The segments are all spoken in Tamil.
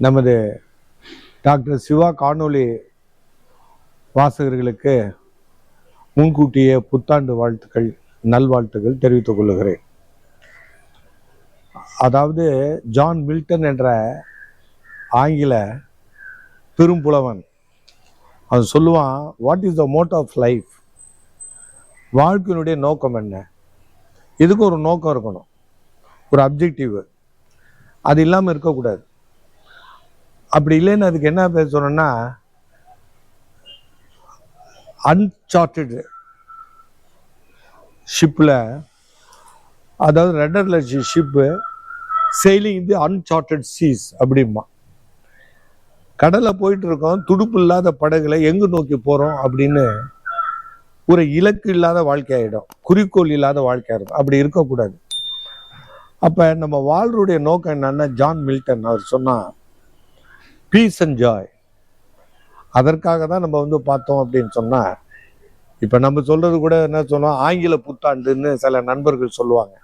நமது டாக்டர் சிவா காணொளி வாசகர்களுக்கு முன்கூட்டிய புத்தாண்டு வாழ்த்துக்கள் நல்வாழ்த்துக்கள் தெரிவித்துக் கொள்கிறேன். அதாவது ஜான் மில்டன் என்ற ஆங்கில பெரும்புலவன் அவன் சொல்லுவான் what is the mode of life வாழ்க்கையினுடைய நோக்கம் என்ன? இதுக்கு ஒரு நோக்கம் இருக்கணும். ஒரு அப்ஜெக்டிவ் அது இல்லாமல் இருக்கக்கூடாது. அப்படி இல்லைன்னு அதுக்கு என்ன பேர் சொன்னோன்னா அன்சார்ட்டடு ஷிப்பில் அதாவது ரெண்டர்ல ship sailing the uncharted seas அப்படிமா கடலில் போயிட்டு இருக்கோம் துடுப்பு இல்லாத படகுல எங்கு நோக்கி போகிறோம் அப்படின்னு ஒரு இலக்கு இல்லாத வாழ்க்கையாயிடும் குறிக்கோள் இல்லாத வாழ்க்கையாயிடும் அப்படி இருக்கக்கூடாது. அப்போ நம்ம வாழ்றோடைய நோக்கம் என்னன்னா ஜான் மில்டன் அவர் சொன்னால் பீஸ் அண்ட் ஜாய் அதற்காக தான் நம்ம வந்து பார்த்தோம் அப்படின்னு சொன்னால் இப்போ நம்ம சொல்கிறது கூட என்ன சொன்னோம் ஆங்கில புத்தாண்டுன்னு சில நண்பர்கள் சொல்லுவாங்க.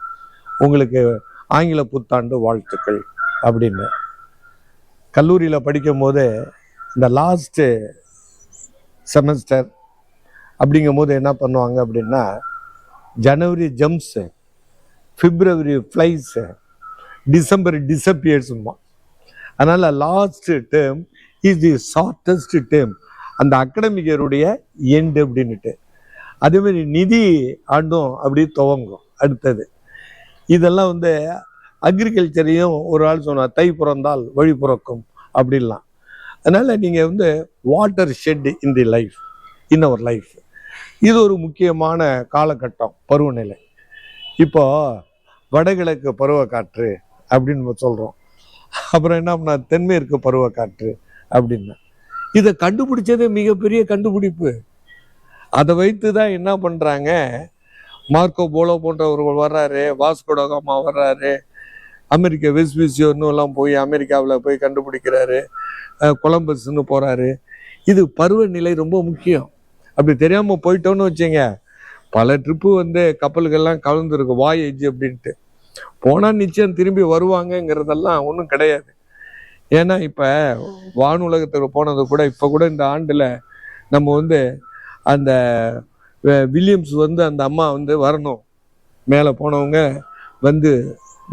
உங்களுக்கு ஆங்கில புத்தாண்டு வாழ்த்துக்கள் அப்படின்னு. கல்லூரியில் படிக்கும் போது இந்த லாஸ்ட்டு செமஸ்டர் அப்படிங்கும் போது என்ன பண்ணுவாங்க அப்படின்னா ஜனவரி ஜம்ப்ஸு பிப்ரவரி ஃப்ளைஸு டிசம்பர் டிசப்பியர்ஸுமா அதனால் last term is the shortest term அந்த அகடமிக் இயருடைய எண்டு அப்படின்னுட்டு அதேமாரி நிதி ஆண்டும் அப்படி துவங்கும். அடுத்தது. இதெல்லாம் வந்து அக்ரிகல்ச்சரையும் ஒரு ஆள் சொன்னார் தை பிறந்தால் வழி பிறக்கும் அப்படின்லாம். அதனால் நீங்கள் வந்து watershed in the life in our life இது ஒரு முக்கியமான காலகட்டம் பருவநிலை. இப்போ வடகிழக்கு பருவக்காற்று அப்படின்னு நம்ம சொல்கிறோம் அப்புறம் என்ன பண்ணா தென்மேற்கு பருவக்காற்று அப்படின்னா. இதை கண்டுபிடிச்சதே மிகப்பெரிய கண்டுபிடிப்பு. அதை வைத்து தான் என்ன பண்ணுறாங்க மார்க்கோ போலோ போன்றவர்கள் வர்றாரு வாஸ்கோடோகாமா வர்றாரு அமெரிக்க வெஸ்பிசியோன்னு எல்லாம் போய் அமெரிக்காவில் போய் கண்டுபிடிக்கிறாரு கொலம்பஸ்ன்னு போகிறாரு இது பருவநிலை ரொம்ப முக்கியம். அப்படி தெரியாமல் போயிட்டோன்னு வச்சுங்க பல ட்ரிப்பு வந்து கப்பல்கள்லாம் கலந்துருக்கு வாயேஜ் அப்படின்ட்டு. போனால் நிச்சயம் திரும்பி வருவாங்கங்கிறதெல்லாம் ஒன்றும் கிடையாது. ஏன்னா இப்போ வானுலகத்துக்கு போனது கூட இப்போ கூட இந்த ஆண்டில் நம்ம வந்து அந்த வில்லியம்ஸ் வந்து அந்த அம்மா வந்து வரணும். மேலே போனவங்க வந்து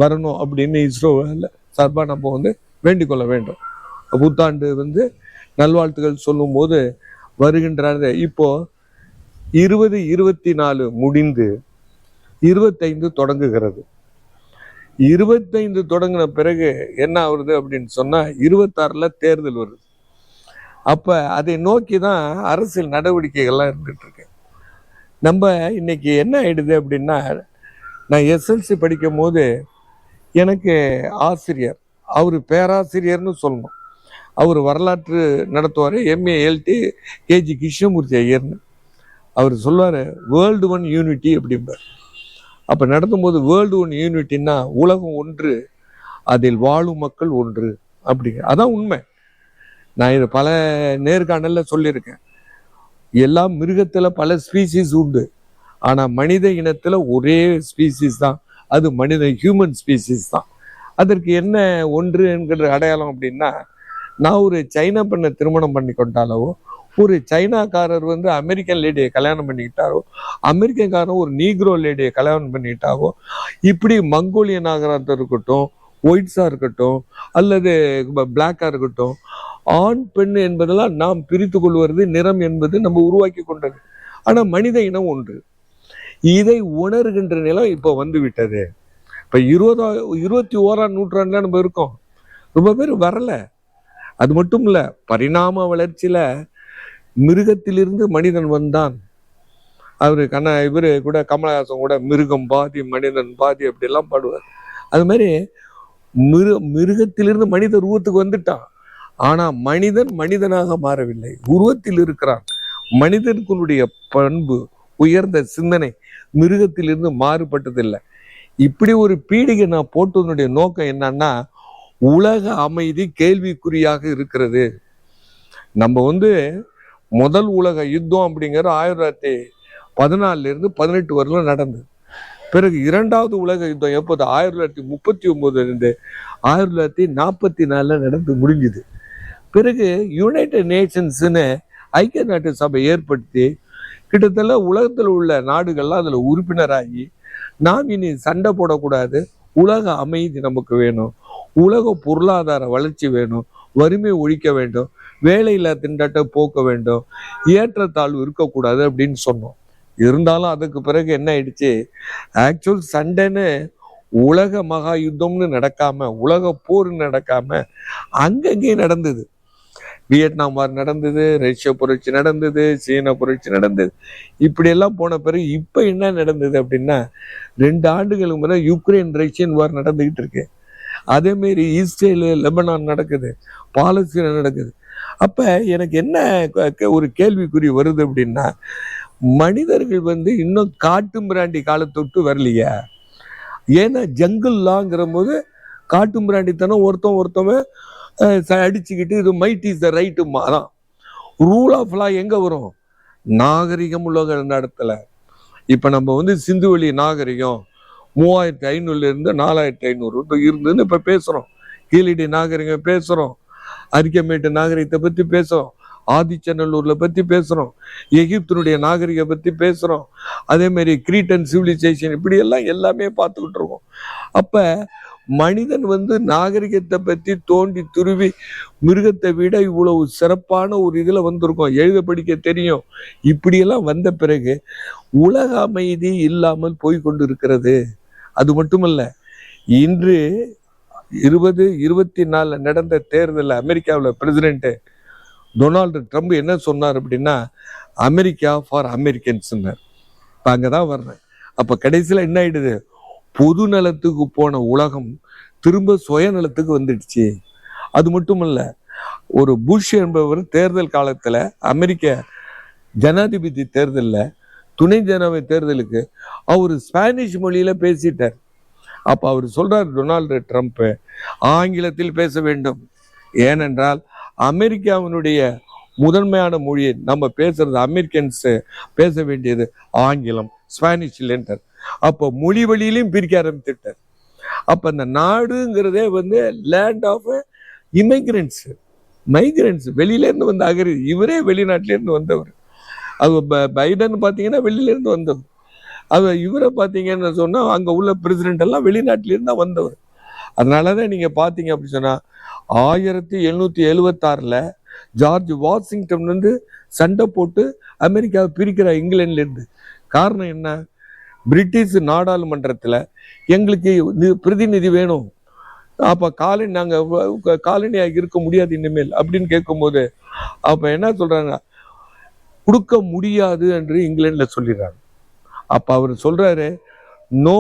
வரணும் அப்படின்னு இஸ்ரோவில் சார்பாக நம்ம வந்து வேண்டிக்கொள்ள வேண்டும். புத்தாண்டு வந்து நல்வாழ்த்துக்கள் சொல்லும்போது வருகின்றார். இப்போ இருபது இருபத்தி நாலு முடிந்து இருபத்தைந்து தொடங்குகிறது. இருபத்தைந்து தொடங்கின பிறகு என்ன ஆகுறது அப்படின்னு சொன்னால் இருபத்தாறில் தேர்தல் வருது. அப்போ அதை நோக்கி தான் அரசியல் நடவடிக்கைகள்லாம் இருந்துகிட்ருக்கு நம்ம இன்னைக்கு என்ன ஆயிடுது அப்படின்னா நான் எஸ்எல்சி படிக்கும் போது எனக்கு ஆசிரியர் அவர் பேராசிரியர்னு சொல்லணும். அவர் வரலாற்று நடத்துவார் M A L T K G Krishnamurthy ஐயர்னு. அவர் சொல்லுவார் வேர்ல்டு ஒன் யூனிட்டி அப்படிம்பார். அப்போ நடத்தும்போது வேர்ல்டு ஒன் யூனிட்டின்னா உலகம் ஒன்று அதில் வாழும் மக்கள் ஒன்று அப்படி. அதான் உண்மை. நான் இது பல நேர்காணலில் சொல்லியிருக்கேன். எல்லா மிருகத்தில் பல ஸ்பீசிஸ் உண்டு. ஆனால் மனித இனத்தில் ஒரே ஸ்பீசிஸ் தான். அது மனித ஹியூமன் ஸ்பீசிஸ் தான். அதற்கு என்ன ஒன்று என்கிற அடையாளம் அப்படின்னா நான் ஒரு சைனா பெண்ணை திருமணம் பண்ணி கொண்டாலவோ ஒரு சைனாக்காரர் வந்து அமெரிக்கன் லேடியை கல்யாணம் பண்ணிக்கிட்டாரோ அமெரிக்கன்காரன் ஒரு நீக்ரோ லேடியை கல்யாணம் பண்ணிக்கிட்டாவோ இப்படி மங்கோலியன் நாகராக இருக்கட்டும் ஒயிட்ஸாக இருக்கட்டும் அல்லது பிளாக்காக இருக்கட்டும் ஆண் பெண் என்பதெல்லாம் நாம் பிரித்து கொள்வது நிறம் என்பது நம்ம உருவாக்கி கொண்டது. ஆனால் மனித இனம் ஒன்று. இதை உணர்கின்ற நிலம் இப்போ வந்து விட்டது இப்போ இருபதா இருபத்தி ஓராம் நூற்றாண்டுல நம்ம இருக்கோம். ரொம்ப பேர் வரலை. அது மட்டும் இல்லை பரிணாம வளர்ச்சியில் மிருகத்திலிருந்து மனிதன் வந்தான். அவரு கண்ணா இவரு கூட கமலஹாசன் கூட மிருகம் பாதி மனிதன் பாதி அப்படிலாம் பாடுவார். அது மாதிரி மிரு மிருகத்திலிருந்து மனித உருவத்துக்கு வந்துட்டான். ஆனா மனிதன் மனிதனாக மாறவில்லை. உருவத்தில் இருக்கிறான். மனிதனுக்குள்ளுடைய பண்பு உயர்ந்த சிந்தனை மிருகத்திலிருந்து மாறுபட்டதில்லை. இப்படி ஒரு பீடிகை நான் போட்டதனுடைய நோக்கம் என்னன்னா உலக அமைதி கேள்விக்குறியாக இருக்கிறது. நம்ம வந்து முதல் உலக யுத்தம் அப்படிங்கிற ஆயிரத்தி தொள்ளாயிரத்தி பதினாலிருந்து பதினெட்டு வரலும் நடந்தது. பிறகு இரண்டாவது உலக யுத்தம் எப்போது? ஆயிரத்தி தொள்ளாயிரத்தி முப்பத்தி ஒம்போதுலேருந்து ஆயிரத்தி தொள்ளாயிரத்தி நாற்பத்தி நாலில் நடந்து முடிஞ்சுது. பிறகு யுனைடெட் நேஷன்ஸ்னு ஐக்கிய நாட்டு சபை ஏற்படுத்தி கிட்டத்தட்ட உலகத்தில் உள்ள நாடுகள்லாம் அதில் உறுப்பினராகி நாம் இனி சண்டை போடக்கூடாது. உலக அமைதி நமக்கு வேணும். உலக பொருளாதார வளர்ச்சி வேணும். வறுமை ஒழிக்க வேண்டும். வேலையில்லா திண்டாட்டம் போக்க வேண்டும் ஏற்றத்தாழ்வு இருக்கக்கூடாது அப்படின்னு சொன்னோம். இருந்தாலும் அதுக்கு பிறகு என்ன ஆயிடுச்சு? ஆக்சுவல் சண்டைன்னு உலக மகா யுத்தம்னு நடக்காம உலக போர் நடக்காம அங்கங்கே நடந்தது. வியட்நாம் வார் நடந்தது ரஷ்ய புரட்சி நடந்தது சீன புரட்சி நடந்தது. இப்படியெல்லாம் போன பிறகு இப்போ என்ன நடந்தது அப்படின்னா ரெண்டு ஆண்டுகளுக்கு முறை யுக்ரைன் ரஷ்யன் வார் நடந்துகிட்டு இருக்கு. அதேமாரி இஸ்ரேலு லெபனான் நடக்குது பாலஸ்தீனம் நடக்குது. அப்ப எனக்கு என்ன ஒரு கேள்விக்குறி வருது அப்படின்னா மனிதர்கள் வந்து இன்னும் காட்டு மிராண்டி காலத்தொட்டு வரலையா. ஏன்னா ஜங்கிள்லாங்கிற போது காட்டு மிராண்டித்தனம் ஒருத்தன் ஒருத்தவன் ச- அடிச்சுக்கிட்டு இது மைட் இஸ் த ரைட்டு அதான். ரூல் ஆஃப் லா எங்க வரும்? நாகரிகம் உலக இடத்துல இப்போ நம்ம வந்து சிந்துவெளி நாகரிகம் மூவாயிரத்தி ஐநூறுல இருந்து நாலாயிரத்தி ஐநூறு இருந்துன்னு இப்போ பேசுகிறோம் கீழடி நாகரிகம் பேசுகிறோம் அரிக்கமேட்டு நாகரிகத்தை பற்றி பேசுகிறோம் ஆதிச்சநல்லூர்ல பற்றி பேசுகிறோம் எகிப்தினுடைய நாகரிகை பற்றி பேசுகிறோம் அதேமாரி கிரீட்டன் சிவிலைசேஷன் இப்படியெல்லாம் எல்லாமே பார்த்துக்கிட்டு இருக்கோம். அப்போ மனிதன் வந்து நாகரிகத்தை பற்றி தோண்டி துருவி மிருகத்தை விட இவ்வளவு சிறப்பான ஒரு இதில் வந்திருக்கோம். எழுத படிக்க தெரியும். இப்படியெல்லாம் வந்த பிறகு உலக அமைதி இல்லாமல் போய் கொண்டு இருக்கிறது அது மட்டுமல்ல இன்று இருபது இருபத்தி நாலில் நடந்த தேர்தலில் அமெரிக்காவில் பிரசிடென்ட்டு டொனால்டு ட்ரம்ப் என்ன சொன்னார் அப்படின்னா அமெரிக்கா ஃபார் அமெரிக்கன்ஸ்னார் இப்போ அங்கே தான் வர்றேன். அப்போ கடைசியில் என்ன ஆயிடுது? பொது நலத்துக்கு போன உலகம் திரும்ப சுயநலத்துக்கு வந்துடுச்சு. அது மட்டும் இல்லை ஒரு புஷ் என்பவர் தேர்தல் காலத்தில் அமெரிக்க ஜனாதிபதி தேர்தலில் துணை ஜனாதிபதி தேர்தலுக்கு அவர் ஸ்பானிஷ் மொழியில் பேசிட்டார். அப்போ அவர் சொல்கிறார் டொனால்டு ட்ரம்ப் ஆங்கிலத்தில் பேச வேண்டும். ஏனென்றால் அமெரிக்காவினுடைய முதன்மையான மொழியை நம்ம பேசுறது அமெரிக்கன்ஸு பேச வேண்டியது ஆங்கிலம் ஸ்பானிஷ் இல்லைன்றார் அப்போ மொழி வழியிலையும் பிரிக்க ஆரம்பித்துட்டார். அப்போ அந்த நாடுங்கிறதே வந்து லேண்ட் ஆஃப் இமிகிரண்ட்ஸ் மைக்ரன்ஸ் வெளியிலேருந்து வந்த அகரி இவரே வெளிநாட்டிலேருந்து வந்தவர். அது ப- பைடன் பார்த்தீங்கன்னா வெளியிலேருந்து வந்தவர். அவர் இவரை பார்த்தீங்கன்னு சொன்னால் அங்கே உள்ள பிரசிடென்ட் எல்லாம் வெளிநாட்டிலேருந்து தான் வந்தவர். அதனாலதான் நீங்கள் பார்த்தீங்க அப்படி சொன்னால் ஆயிரத்தி எழுநூற்றி எழுவத்தாறில் ஜார்ஜ் வாஷிங்டன் வந்து சண்டை போட்டு அமெரிக்காவை பிரிக்கிறார் இங்கிலாந்துலேருந்து காரணம் என்ன? பிரிட்டிஷ் நாடாளுமன்றத்தில் எங்களுக்கு பிரதிநிதி வேணும். அப்போ காலனி நாங்கள் காலனியாக இருக்க முடியாது இனிமேல் அப்படின்னு கேட்கும்போது அப்போ என்ன சொல்கிறாங்க கொடுக்க முடியாது என்று இங்கிலாண்டில் சொல்லிடுறாங்க. அப்போ அவர் சொல்கிறாரு no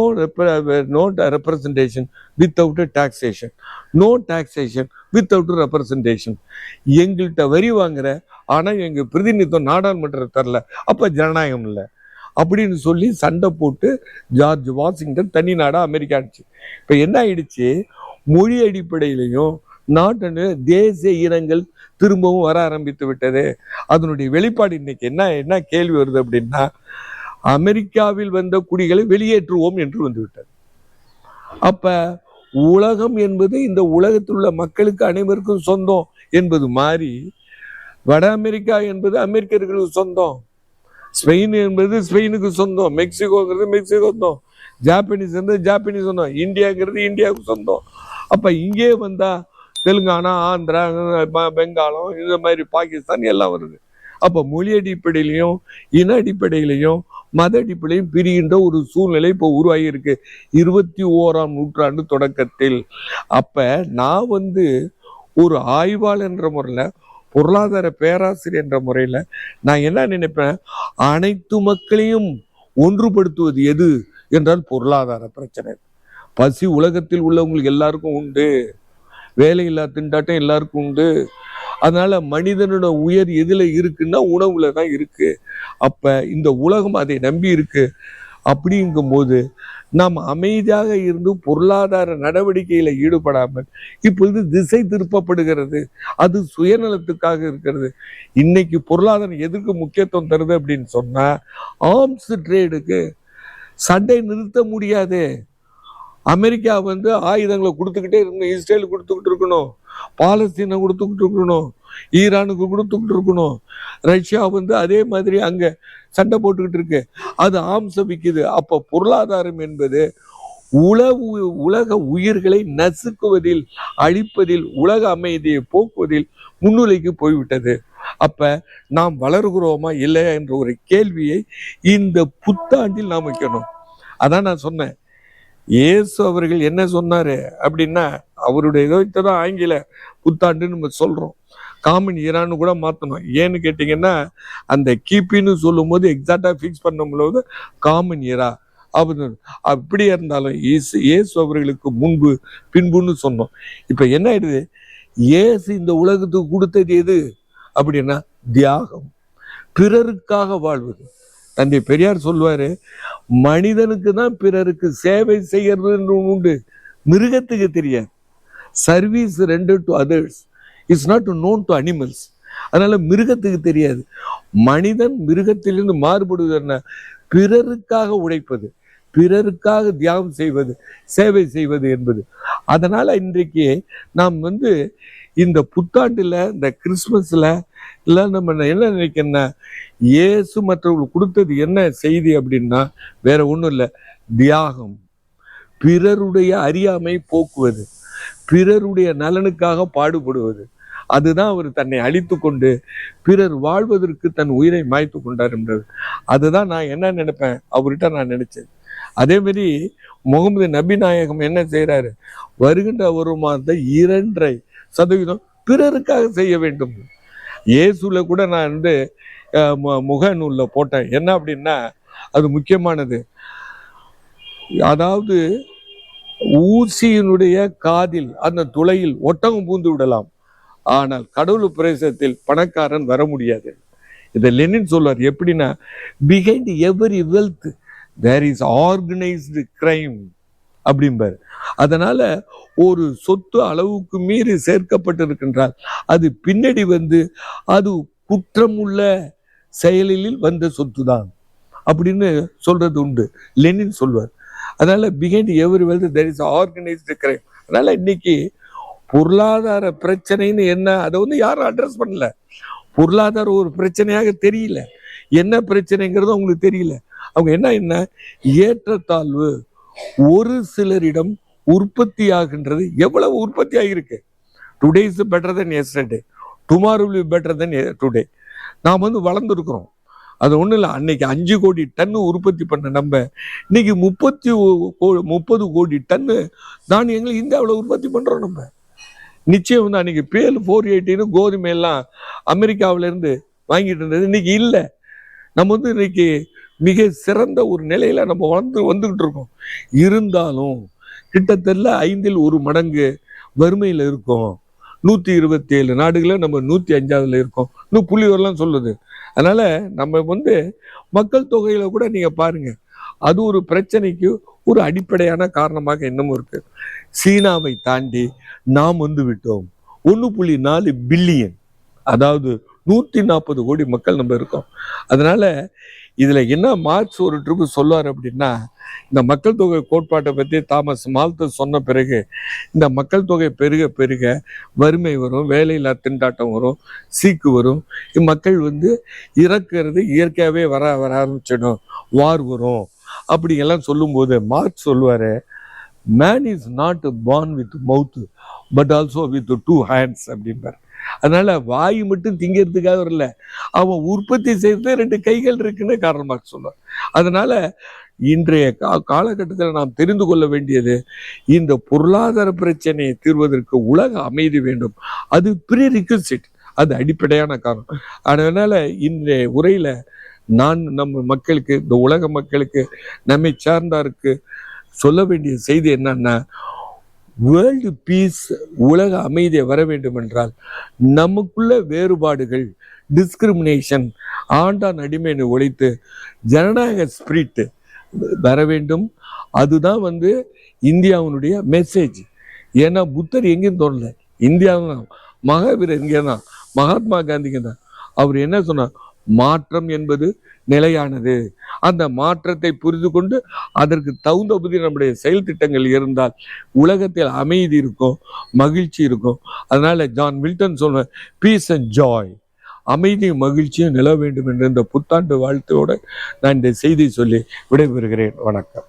no representation without taxation no taxation without representation எங்கள்கிட்ட வரி வாங்குற ஆனால் எங்கள் பிரதிநிதித்துவம் நாடாளுமன்றம் தரல. அப்போ ஜனநாயகம் இல்லை. அப்படின்னு சொல்லி சண்டை போட்டு ஜார்ஜ் வாஷிங்டன் தனி நாடாக அமெரிக்கா ஆச்சு இப்போ என்ன ஆயிடுச்சு? மொழி அடிப்படையிலையும் நாட்டு தேசிய இனங்கள் திரும்பவும் வர ஆரம்பித்து விட்டது. அதனுடைய வெளிப்பாடு இன்னைக்கு என்ன என்ன கேள்வி வருது அப்படின்னா அமெரிக்காவில் வந்த குடிகளை வெளியேற்றுவோம் என்று வந்துவிட்டது. அப்ப உலகம் என்பது இந்த உலகத்தில் உள்ள மக்களுக்கு அனைவருக்கும் சொந்தம் என்பது மாறி வட அமெரிக்கா என்பது அமெரிக்கர்களுக்கு சொந்தம். ஸ்பெயின் என்பது ஸ்பெயினுக்கு சொந்தம். மெக்சிகோங்கிறது மெக்சிகோ சொந்தம். ஜாப்பனீஸ் என்பது ஜாப்பனீஸ் சொந்தம். இந்தியாங்கிறது இந்தியாவுக்கு சொந்தம். அப்போ இங்கே வந்தால் தெலுங்கானா ஆந்திரா பெங்காலம் இந்த மாதிரி பாகிஸ்தான் எல்லாம் வருது. அப்போ மொழி அடிப்படையிலையும் இன அடிப்படையிலையும் மத அடிப்படையும் பிரிகின்ற ஒரு சூழ்நிலை இப்போ உருவாகி இருக்கு. இருபத்தி ஓராம் நூற்றாண்டு தொடக்கத்தில். அப்ப நான் வந்து ஒரு ஆய்வாளர் என்ற முறையில் பொருளாதார பேராசிரியர் என்ற முறையில் நான் என்ன நினைப்பேன்? அனைத்து மக்களையும் ஒன்றுபடுத்துவது எது என்றால் பொருளாதார பிரச்சனை. பசி உலகத்தில் உள்ளவங்களுக்கு எல்லாருக்கும் உண்டு. வேலையில்லா திண்டாட்டம் எல்லாருக்கும் உண்டு. அதனால மனிதனோட உயர் எதுல இருக்குன்னா உணவுல தான் இருக்கு. அப்ப இந்த உலகம் அதை நம்பி இருக்கு. அப்படிங்கும்போது நாம் அமைதியாக இருந்து பொருளாதார நடவடிக்கையில ஈடுபடாமல் இப்பொழுது திசை திருப்பப்படுகிறது. அது சுயநலத்துக்காக இருக்கிறது. இன்னைக்கு பொருளாதாரம் எதுக்கு முக்கியத்துவம் தருது அப்படின்னு சொன்னா ஆர்ம்ஸ் ட்ரேடுக்கு சண்டை நிறுத்த முடியாது. அமெரிக்கா வந்து ஆயுதங்களை கொடுத்துக்கிட்டே இருக்கணும் இஸ்ரேல் கொடுத்துக்கிட்டு இருக்கணும். பாலஸ்தீனை கொடுத்துக்கிட்டு இருக்கணும். ஈரானுக்கு கொடுத்துக்கிட்டு இருக்கணும். ரஷ்யா வந்து அதே மாதிரி அங்கே சண்டை போட்டுக்கிட்டு இருக்கு. அது ஆம்சம் விற்குது அப்போ பொருளாதாரம் என்பது உளவு உலக உயிர்களை நசுக்குவதில் அழிப்பதில் உலக அமைதியை போக்குவதில் முன்னிலைக்கு போய்விட்டது. அப்ப நாம் வளர்கிறோமா இல்லையா என்ற ஒரு கேள்வியை இந்த புத்தாண்டில் நாம் வைக்கணும். அதான் நான் சொன்னேன். இயேசு அவர்கள் என்ன சொன்னாரு அப்படின்னா அவருடைய இதத்தை தான் ஆங்கில புத்தாண்டுன்னு நம்ம சொல்றோம். காமன் ஈரான்னு கூட மாற்றணும் ஏன்னு கேட்டிங்கன்னா அந்த கிபின்னு சொல்லும்போது எக்ஸாக்டாக ஃபிக்ஸ் பண்ணும்போது காமன் இயரா அப்படின்னு அப்படி இருந்தாலும் இயேசு இயேசு அவர்களுக்கு முன்பு பின்புன்னு சொன்னோம். இப்போ என்ன ஆயிடுது? இயேசு இந்த உலகத்துக்கு கொடுத்தது எது? அப்படின்னா தியாகம். பிறருக்காக வாழ்வது. தந்தை பெரியார் சொல்லுவாரு மனிதனுக்கு தான் பிறருக்கு சேவை செய்யறதுன்னு உண்டு. மிருகத்துக்கு தெரியாது. Service rendered to others it's not to known to animals அதனால மிருகத்துக்கு தெரியாது. மனிதன் மிருகத்திலிருந்து மாறுபடுவது என்ன பிறருக்காக உழைப்பது. பிறருக்காக தியாகம் செய்வது சேவை செய்வது என்பது. அதனால இன்றைக்கு நாம் வந்து இந்த புத்தாண்டில் இந்த கிறிஸ்மஸில் இல்லை நம்ம என்ன நினைக்கிறோம்னா இயேசு மற்றவங்களுக்கு கொடுத்தது என்ன செய்தி அப்படின்னா வேற ஒன்றும் இல்லை தியாகம். பிறருடைய அறியாமை போக்குவது பிறருடைய நலனுக்காக பாடுபடுவது. அதுதான் அவர் தன்னை அழித்து கொண்டு பிறர் வாழ்வதற்கு தன் உயிரை மாய்த்து கொண்டார் என்றது அதுதான் நான் என்ன நினைப்பேன் அவர்கிட்ட நான் நினைச்சேன். அதே மாதிரி முகமது நபி நாயகம் என்ன செய்யறாரு வருகின்ற ஒரு மாதத்தை இரண்டரை சதவீதம் பிறருக்காக செய்ய வேண்டும். இயேசுல கூட நான் வந்து முகநூலில் போட்டேன். என்ன அப்படின்னா அது முக்கியமானது. அதாவது ஊசியினுடைய காதில் அந்த துளையில் ஒட்டகம் பூந்து விடலாம். ஆனால் கடவுள் பிரதேசத்தில் பணக்காரன் வர முடியாது. இதை லெனின் சொல்வார். எப்படின்னா behind every wealth there is organised crime அப்படிம்பார். அதனால ஒரு சொத்து அளவுக்கு மீறி சேர்க்கப்பட்டிருக்கின்றால் அது பின்னாடி வந்து அது குற்றமுள்ள செயலில் வந்த சொத்து தான் அப்படின்னு சொல்றது உண்டு. லெனின் சொல்வார். அதனால behind every wealth there is organised crime அதனால இன்னைக்கு பொருளாதார பிரச்சனைன்னு என்ன அதை வந்து யாரும் அட்ரஸ் பண்ணல. பொருளாதார ஒரு பிரச்சனையாக தெரியல. என்ன பிரச்சனைங்கிறது அவங்களுக்கு தெரியல. அவங்க என்ன என்ன? ஏற்றத்தாழ்வு. ஒரு சிலரிடம் உற்பத்தி ஆகின்றது எவ்வளவு உற்பத்தி ஆகியிருக்கு today is better than yesterday tomorrow will better than today நாம் வந்து வளர்ந்துருக்குறோம். அது ஒன்றும் இல்லை. அன்னைக்கு அஞ்சு கோடி டன்னு உற்பத்தி பண்ண நம்ம இன்னைக்கு முப்பத்தி கோ- முப்பது கோடி டன்னு தானியங்கள் இந்தியாவில் உற்பத்தி பண்ணுறோம் நம்ம. நிச்சயம் வந்து அன்னைக்கு பேல் ஃபோர் எயிட்டின்னு கோதுமை எல்லாம் அமெரிக்காவிலேருந்து வாங்கிட்டு இருந்தது. இன்னைக்கு இல்லை. நம்ம வந்து இன்னைக்கு மிக சிறந்த ஒரு நிலையில நம்ம வளர்ந்து வந்துகிட்டு இருக்கோம். இருந்தாலும் கிட்டத்தட்ட ஐந்தில் ஒரு மடங்கு வறுமையில் இருக்கோம். நூற்றி இருபத்தி ஏழு நாடுகளில் நம்ம நூற்றி அஞ்சாவதுல இருக்கோம். இன்னும் புள்ளிவரெல்லாம் சொல்லுது. அதனால் நம்ம வந்து மக்கள் தொகையில் கூட நீங்கள் பாருங்க. அது ஒரு பிரச்சனைக்கு ஒரு அடிப்படையான காரணமாக இன்னமும் இருக்குது சீனாவை தாண்டி நாம் வந்து விட்டோம். ஒன்று புள்ளி நாலு பில்லியன் அதாவது நூற்றி நாற்பது கோடி மக்கள் நம்ம இருக்கோம். அதனால் இதில் என்ன மார்க்ஸ் ஒரு ட்ரிப்பு சொல்லுவார் அப்படின்னா இந்த மக்கள் தொகை கோட்பாட்டை பற்றி தாமஸ் மால்த்து சொன்ன பிறகு இந்த மக்கள் தொகை பெருக பெருக வறுமை வரும் வேலையில்லா திண்டாட்டம் வரும் சீக்கு வரும். மக்கள் வந்து இறக்குறது இயற்கையாகவே வர வர ஆரம்பிச்சிடும். வார் வரும். அப்படிங்கெல்லாம் சொல்லும்போது மார்க் சொல்லுவார் man is not born with mouth but also with two hands அப்படிம்பார். அதனால வாய் மட்டும் திங்கிறதுக்காக வரல. அவன் உற்பத்தி செய்யறது ரெண்டு கைகள் இருக்குன்னு காரணமாக சொன்னான் அதனால இன்றைய கா காலகட்டத்தில் நாம் தெரிந்து கொள்ள வேண்டியது இந்த பொருளாதார பிரச்சனையை தீர்வதற்கு உலக அமைதி வேண்டும். அது ப்ரீ ரிக்வசிட் அது அடிப்படையான காரணம். அதனால இன்றைய உரையில நான் நம்ம மக்களுக்கு இந்த உலக மக்களுக்கு நம்மை சார்ந்தாருக்கு சொல்ல வேண்டிய செய்தி என்னன்னா வேர்ல்டு பீஸ் உலக அமைதியை வர வேண்டும் என்றால் நமக்குள்ள வேறுபாடுகள் டிஸ்கிரிமினேஷன் ஆண்டான் அடிமைன்னு ஒழித்து ஜனநாயக ஸ்பிரிட் வர வேண்டும். அதுதான் வந்து இந்தியாவினுடைய மெசேஜ் ஏன்னா புத்தர் எங்கேயும் தோணல இந்தியாவும் தான். மகாவீரர் இங்கே தான் மகாத்மா காந்திங்க தான் அவர் என்ன சொன்னார்? மாற்றம் என்பது நிலையானது. அந்த மாற்றத்தை புரிந்து கொண்டு அதற்கு தகுந்தபடி நம்முடைய செயல் திட்டங்கள் இருந்தால் உலகத்தில் அமைதி இருக்கும் மகிழ்ச்சி இருக்கும். அதனால ஜான் மில்டன் சொன்ன பீஸ் அண்ட் ஜாய் அமைதியும் மகிழ்ச்சியும் நிலவ வேண்டும் என்ற இந்த புத்தாண்டு வாழ்த்தோடு நான் இந்த செய்தி சொல்லி விடைபெறுகிறேன். வணக்கம்.